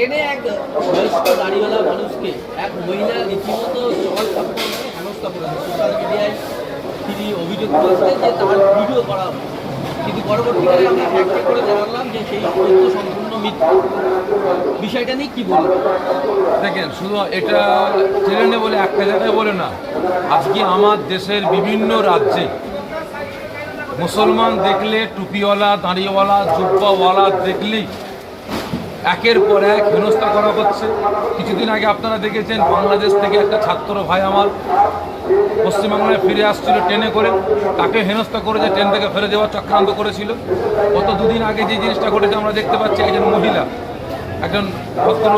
ট্রেনে এক বয়স্ক দাড়িওয়ালা মানুষকে এক মহিলা রীতিমতো চল চাপড় করে হেনস্থা সোশ্যাল মিডিয়ায় তিনি অভিযোগ করেছেন যে তার ভিডিও করা কিন্তু পরবর্তীকালে আমরা ফ্যাক্ট করে জানালাম যে সেই তথ্য সম্পূর্ণ মিথ্যা। বিষয়টা নিয়ে কি বলব দেখেন, শুধু এটা ট্রেনে বলে একটা জায়গায় বলে না, আজকে আমার দেশের বিভিন্ন রাজ্যে মুসলমান দেখলে টুপিওয়ালা, দাঁড়িওয়ালা, জুব্বাওয়ালা দেখলেই একের পর এক হেনস্থা করা হচ্ছে। কিছুদিন আগে আপনারা দেখেছেন, বাংলাদেশ থেকে একটা ছাত্র ভাই আমার পশ্চিমবঙ্গে ফিরে আসছিল ট্রেনে করে। তাকে হেনস্থা করে যে ট্রেন থেকে ফেলে দেওয়ার চক্রান্ত করেছিল। গত দুদিন আগে যে জিনিসটা ঘটেছে, আমরা দেখতে পাচ্ছি একজন মহিলা, একজন ভদ্র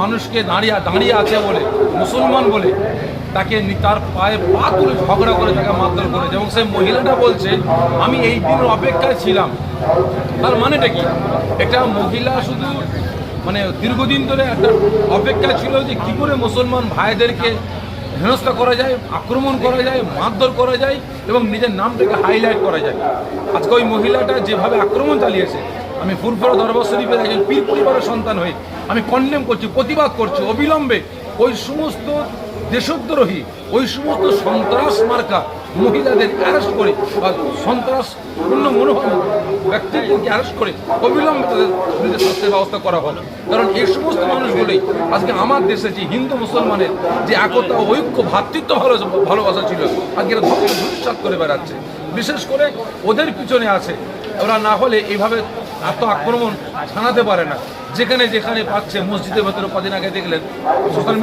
মানুষকে দাঁড়িয়ে দাঁড়িয়ে আছে বলে, মুসলমান বলে, তাকে তার পায়ে পা তুলে ঝগড়া করে তাকে মারধর করেছে এবং সেই মহিলাটা বলছে, আমি এই দিনের অপেক্ষায় ছিলাম। তার মানেটা কি? এটা মহিলা শুধু মানে দীর্ঘদিন ধরে একটা অপেক্ষা ছিল যে কী করে মুসলমান ভাইদেরকে হেনস্থা করা যায়, আক্রমণ করা যায়, মারধর করা যায় এবং নিজের নামটাকে হাইলাইট করা যায়। আজকে ওই মহিলাটা যেভাবে আক্রমণ চালিয়েছে আমি ফুরফুরা দরবার একজন পীর পরিবারের সন্তান হয়ে আমি কন্ডেম করছি, প্রতিবাদ করছি, অবিলম্বে। ওই সমস্ত দেশদ্রোহী, ওই সমস্ত সন্ত্রাস মার্কা মহিলাদের অ্যারেস্ট করে বা সন্ত্রাসপূর্ণ মনোভাব ব্যক্তিদেরকে অ্যারেস্ট করে অবিলম্বে তাদের বিরুদ্ধে শাস্তির ব্যবস্থা করা হবে। কারণ এই সমস্ত মানুষগুলোই আজকে আমার দেশে যে হিন্দু, মুসলমানের যে একতা ঐক্য ভ্রাতৃত্ব ভালো ভালোবাসা ছিল, আজকে এরা ধ্বংস ধূলিসাৎ করে বেড়াচ্ছে। বিশেষ করে ওদের পিছনে আছে। ওরা না হলে এইভাবে এত আক্রমণ ছানাতে পারে না। যেখানে যেখানে পাচ্ছে মসজিদের ভেতরে কদিন আগে দেখলেন সোশ্যাল